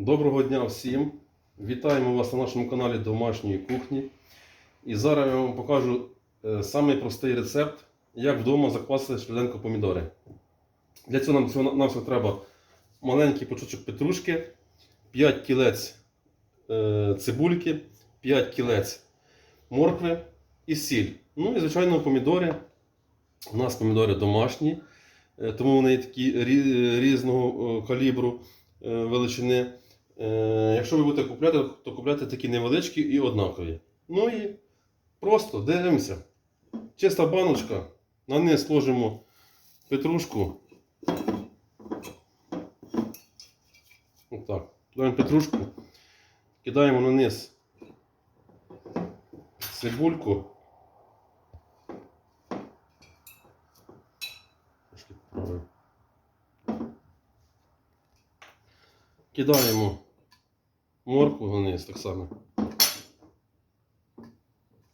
Доброго дня всім! Вітаємо вас на нашому каналі Домашньої кухні. І зараз я вам покажу е, самий простий рецепт, як вдома заквасити швиденько помідори. Для цього нам, нам всього треба маленький почочок петрушки, 5 кілець е, цибульки, 5 кілець моркви і сіль. Ну і, звичайно, помідори. У нас помідори домашні, е, тому вони такі різного калібру величини. Е, Якщо ви будете купляти, то купляйте такі невеличкі і однакові. Ну і просто дивимося. Чиста баночка. На низ ложимо петрушку. Отак. Кидаємо петрушку. Кидаємо на низ цибульку. Кидаємо моркву вниз так само.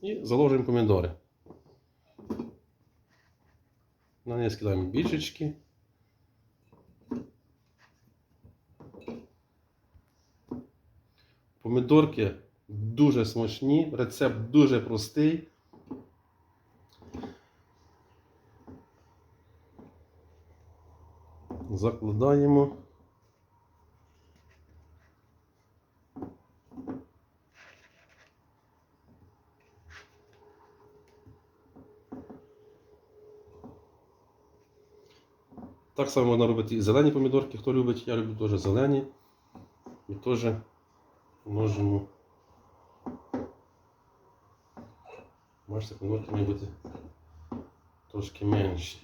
І заложимо помідори. На неї скидаємо більшечки. Помідорки дуже смачні, рецепт дуже простий. Закладаємо. Так само можна робити і зелені помідорки, хто любить. Я люблю теж зелені. І теж можемо. Бачите, помідорки мають бути трошки менші.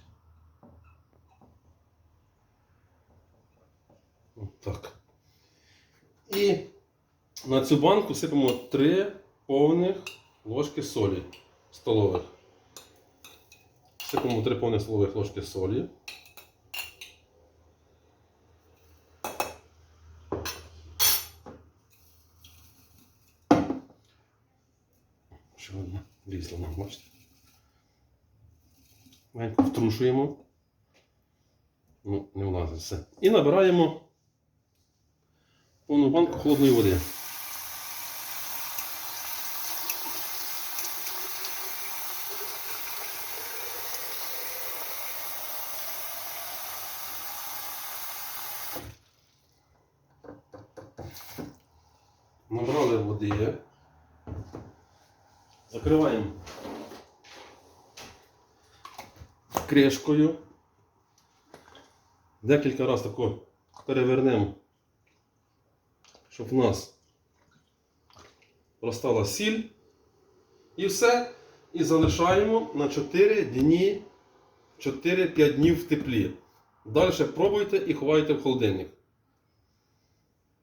Так. І на цю банку сипемо 3 повних ложки солі столових. Сипемо 3 повних столових ложки солі. Ще одна лізла нам, бачите. Маленько втрушуємо. Ну, не влазить все. І набираємо повну банку холодної води. Набрали води. Закриваємо кришкою. Декілька разів тако перевернемо, щоб в нас розстала сіль. І все. І залишаємо на 4 дні, 4-5 днів в теплі. Далі пробуйте і ховайте в холодильник.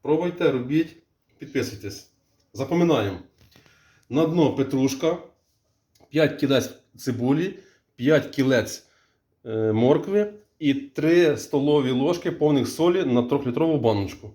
Пробуйте, робіть, підписуйтесь. Запам'ятаємо. На дно петрушка, 5 кілець цибулі, 5 кілець е, моркви і 3 столові ложки повних солі на 3-літрову баночку.